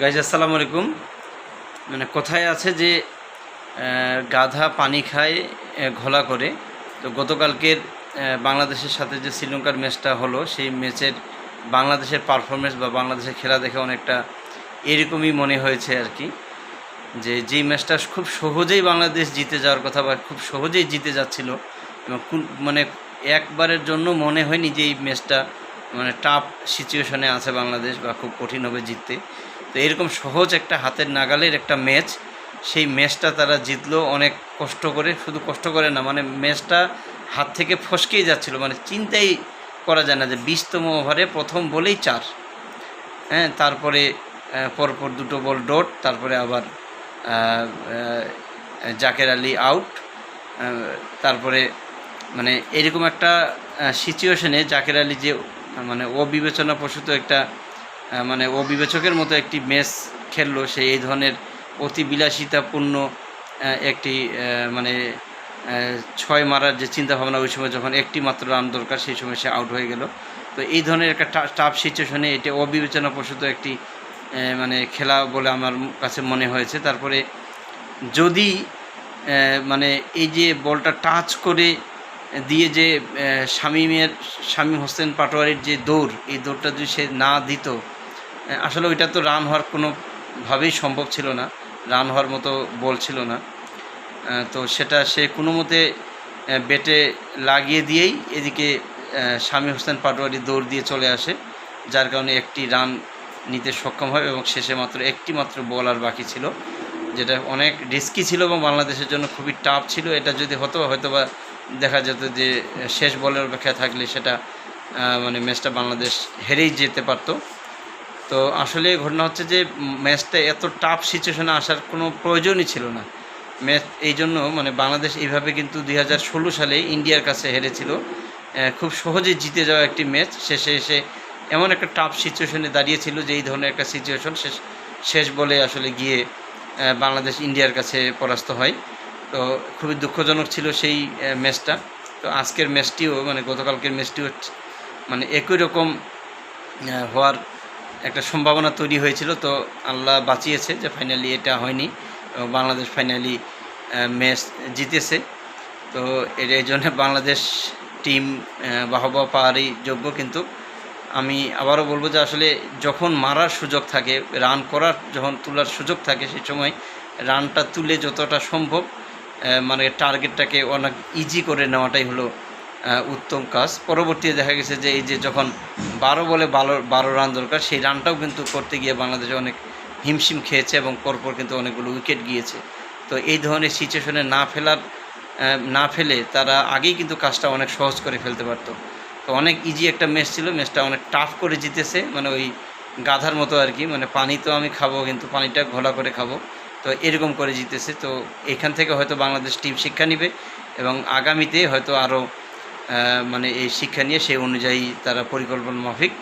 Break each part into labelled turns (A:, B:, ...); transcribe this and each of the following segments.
A: Guys আসসালামু আলাইকুম। মানে কোথায় আছে যে গাধা পানি খায় ঘোলা করে? তো গতকালকের বাংলাদেশের সাথে যে শ্রীলঙ্কার ম্যাচটা হলো, সেই ম্যাচের বাংলাদেশের পারফরমেন্স বা বাংলাদেশের খেলা দেখে অনেকটা এরকমই মনে হয়েছে আর কি। যে যেই ম্যাচটা খুব সহজেই বাংলাদেশ জিতে যাওয়ার কথা বা খুব সহজেই জিতে যাচ্ছিল, এবং মানে একবারের জন্য মনে হয়নি যে এই ম্যাচটা মানে টাফ সিচুয়েশনে আছে বাংলাদেশ বা খুব কঠিন হবে জিততে। তো এরকম সহজ একটা হাতের নাগালের একটা ম্যাচ। সেই ম্যাচটা তারা জিতলো অনেক কষ্ট করে। শুধু কষ্ট করে না মানে ম্যাচটা হাত থেকে ফসকেই যাচ্ছিল। মানে চিন্তাই করা যায় না যে বিশতম ওভারে প্রথম বলেই চার। হ্যাঁ তারপরে পরপর দুটো বল ডট, তারপরে আবার জাকের আলী আউট। তারপরে মানে এরকম একটা সিচুয়েশনে জাকের আলী যে মানে অবিবেচনা প্রসূত একটা মানে অবিবেচকের মতো একটি ম্যাচ খেললো সে এই ধরনের অতি বিলাসিতাপূর্ণ একটি মানে ছয় মারার যে চিন্তা ভাবনা ওই সময় যখন একটি মাত্র রান দরকার, সেই সময় সে আউট হয়ে গেল। তো এই ধরনের একটা টাফ সিচুয়েশনে এটা অবিবেচনা প্রসূত একটি মানে খেলা বলে আমার কাছে মনে হয়েছে। তারপরে যদি মানে এই যে বলটা টাচ করে দিয়ে যে শামীমের, শামীম হোসেন পাটোয়ারির যে দৌড়, এই দৌড়টা যদি সে না দিত আসলে ওইটা তো রান হওয়ার কোনোভাবেই সম্ভব ছিল না। রান হওয়ার মতো বল ছিল না। তো সেটা সে কোনো মতে বেটে লাগিয়ে দিয়েই এদিকে শামীম হোসেন পাটোয়ারি দৌড় দিয়ে চলে আসে, যার কারণে একটি রান নিতে সক্ষম হয় এবং শেষে মাত্র একটি মাত্র বল আর বাকি ছিল, যেটা অনেক রিস্কি ছিল এবং বাংলাদেশের জন্য খুবই টাফ ছিল। এটা যদি হতো হয়তো বা দেখা যেত যে, শেষ বলের অপেক্ষায় থাকলে সেটা মানে ম্যাচটা বাংলাদেশ হেরেই যেতে পারতো। তো আসলে ঘটনা হচ্ছে যে ম্যাচটা এত টাফ সিচুয়েশনে আসার কোনো প্রয়োজনই ছিল না। ম্যাচ এই জন্য মানে বাংলাদেশ এইভাবে কিন্তু দুই হাজার ষোলো সালে ইন্ডিয়ার কাছে হেরেছিল। খুব সহজে জিতে যাওয়া একটি ম্যাচ। শেষে এসে এমন একটা টাফ সিচুয়েশনে দাঁড়িয়েছিল যে এই ধরনের একটা সিচুয়েশন শেষ শেষ বলে আসলে গিয়ে বাংলাদেশ ইন্ডিয়ার কাছে পরাস্ত হয়। তো খুবই দুঃখজনক ছিল সেই ম্যাচটা। তো আজকের ম্যাচটিও মানে গতকালকের ম্যাচটিও মানে একই রকম হওয়ার একটা সম্ভাবনা তৈরি হয়েছিল, তো আল্লাহ বাঁচিয়েছে যে ফাইনালি এটা হয়নি এবং বাংলাদেশ ফাইনালি ম্যাচ জিতেছে। তো এর এই জন্য বাংলাদেশ টিম বাহবা পাওয়ারই যোগ্য কিন্তু। আমি আবারও বলব যে আসলে যখন মারার সুযোগ থাকে রান করার যখন তোলার সুযোগ থাকে সেই সময় রানটা তুলে যতটা সম্ভব মানে টার্গেটটাকে অনেক ইজি করে নেওয়াটাই হলো উত্তম কাজ। পরবর্তীতে দেখা গেছে যে এই যে যখন বারো বলে বারো বারো রান দরকার, সেই রানটাও কিন্তু করতে গিয়ে বাংলাদেশে অনেক হিমশিম খেয়েছে এবং পরপর কিন্তু অনেকগুলো উইকেট গিয়েছে। তো এই ধরনের সিচুয়েশনে না ফেলার না ফেলে তারা আগেই কিন্তু কাজটা অনেক সহজ করে ফেলতে পারতো। তো অনেক ইজি একটা ম্যাচ ছিল ম্যাচটা অনেক টাফ করে জিতেছে মানে ওই গাধার মতো আর কি মানে পানি তো আমি খাব, কিন্তু পানিটা ঘোলা করে খাব। তো এরকম করে জিতেছে। তো এখান থেকে হয়তো বাংলাদেশ টিম শিক্ষা নিবে এবং আগামীতে হয়তো আরও মানে এই শিক্ষা নিয়ে সেই অনুযায়ী তারা পরিকল্পনা মাফিক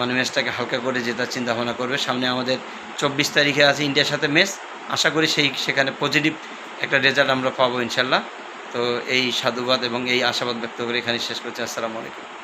A: মানে ম্যাচটাকে হালকা করে জেতার চিন্তা ভাবনা করবে। সামনে আমাদের চব্বিশ তারিখে আছে ইন্ডিয়ার সাথে ম্যাচ। আশা করি সেই, সেখানে পজিটিভ একটা রেজাল্ট আমরা পাবো ইনশাল্লাহ। তো এই সাধুবাদ এবং এই আশাবাদ ব্যক্ত করে এখানে শেষ করছি। আসসালামু আলাইকুম।